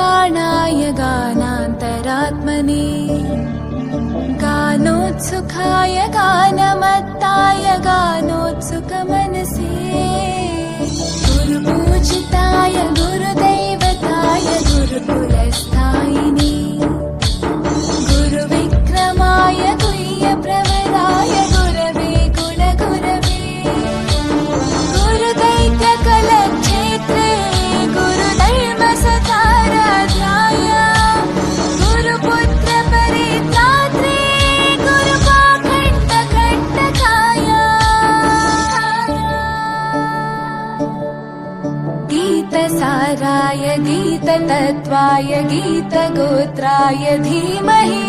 गानप्राणाय गानान्तरात्मने गानोत्सुखाय गानमत्ताय गानोत्सुकमनसे। गुरुपूजिताय गुरुदैवताय गुरुकुलस्थायिने गीततत्त्वाय गीतगोत्राय धीमहि।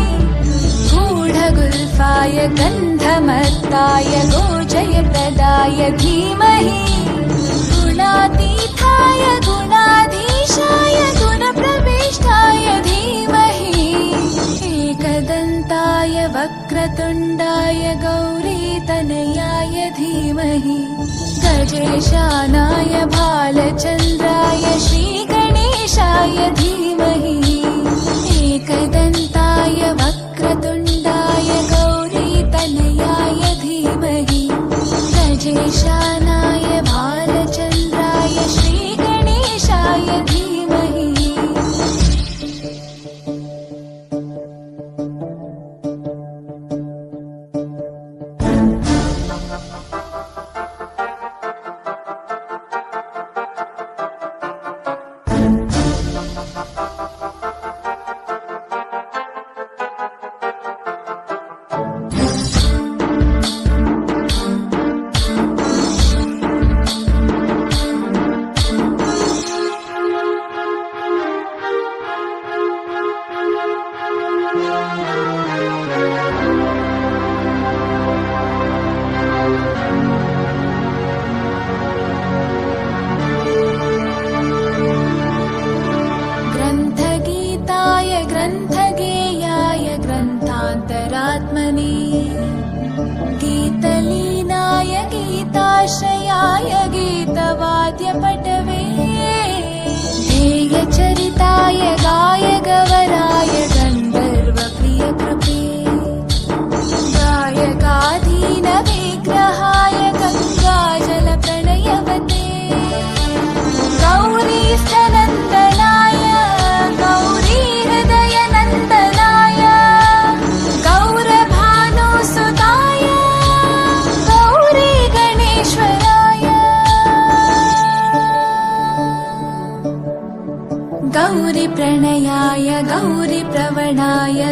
गूढगुल्फाय गन्धमत्ताय गोजयप्रदाय धीमहि। गुणातीताय गुणाधीशाय गुणप्रविष्टाय धीमहि। एकदन्ताय वक्रतुण्डाय गौरीतनयाय धीमहि। गजेशानाय भालचन्द्राय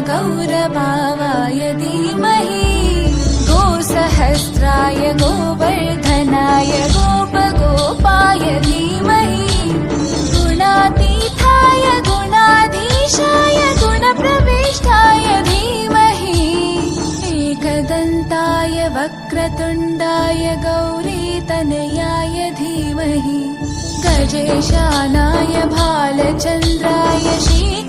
गौरभावाय धीमहि गोसहस्राय गोवर्धनाय गोपगोपाय धीमहि गुणातीताय गुणाधीशाय गुणप्रविष्टाय धीमहि एकदन्ताय वक्रतुण्डाय गौरीतनयाय धीमहि गजेशानाय भालचन्द्राय श्रीगणेशाय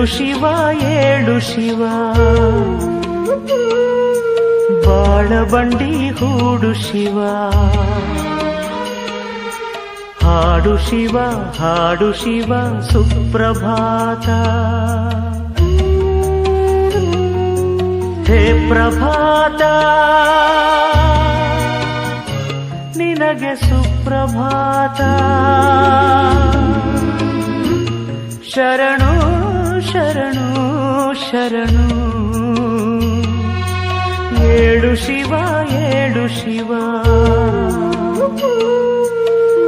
ಏಳು ಶಿವ ಏಳು ಶಿವ. ಬಾಳಬಂಡಿ ಹೂಡು ಶಿವ. ಹಾಡು ಶಿವ ಹಾಡು ಶಿವ, ಸುಪ್ರಭಾತ. ಹೇ ಪ್ರಭಾತ, ನಿನಗೆ ಸುಪ್ರಭಾತ. ಶರಣು ಶರಣು ಶರಣು ಏಳು ಶಿವ ಏಳು ಶಿವ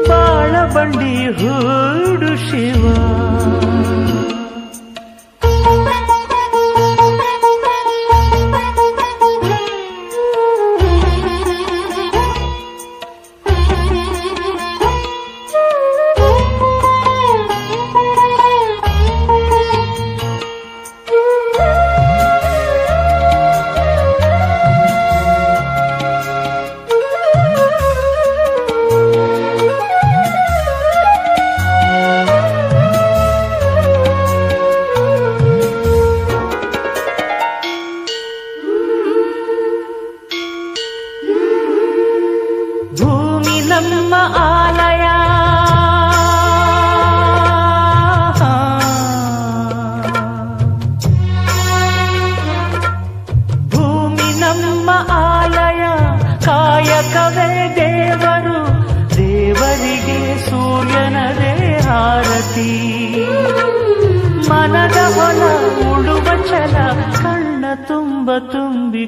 ಬಾಳ ಬಂಡಿ ಹೂಡು ಶಿವ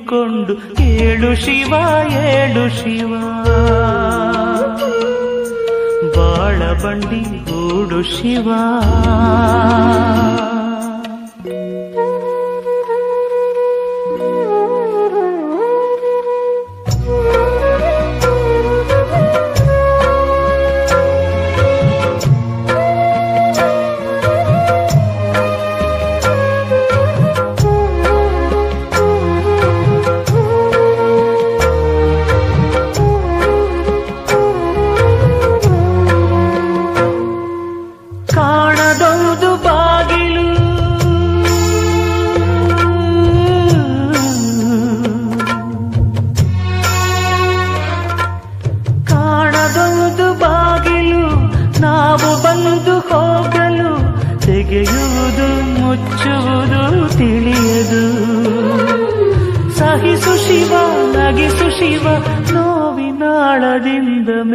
ತುಂಬಿಕೊಂಡು ಏಳು ಶಿವ ಏಳು ಶಿವ. ಬಾಳ ಬಂಡಿ ಗೂಡು ಶಿವ.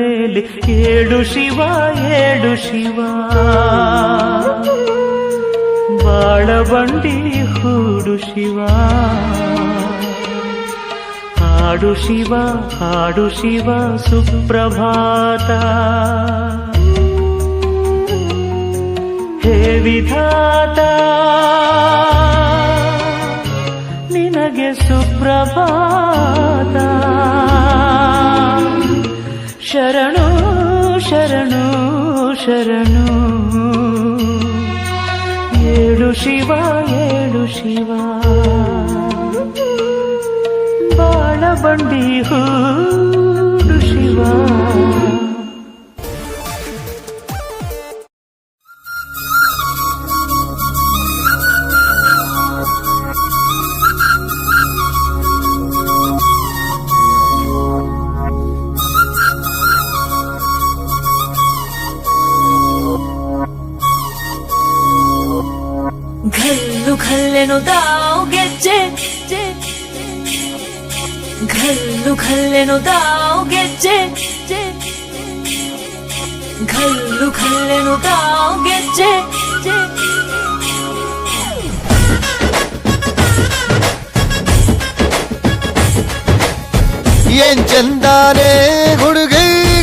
ಮೇಲೆ ಏಳು ಶಿವ ಏಳು ಶಿವ. ಬಾಳಬಂಡಿ ಹೂಡು ಶಿವ. ಹಾಡು ಶಿವ ಹಾಡು ಶಿವ, ಸುಪ್ರಭಾತ. ಹೇ ವಿಧಾತ. ನಿನಗೆ ಸುಪ್ರಭಾತ. శరణు శరణు శరణు. ఏడు శివ ఏడు శివ. బాలబండి హూడు శివా. のだおげちェ。ガルカレのだおげちェ。ガルカレのだおげちェ ஏன் செந்தானே கொடுகை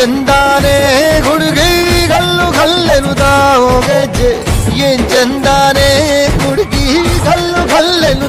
ಚಂದಾನೆ ಹುಡುಗಿ ಕಲ್ಲು ಕಲ್ಲೆನು ತಾವು ಗೆಜ್ಜೆ ಏನ್ ಚಂದಾನೆ ಹುಡುಗಿ ಕಲ್ಲು ಕಲ್ಲೆನು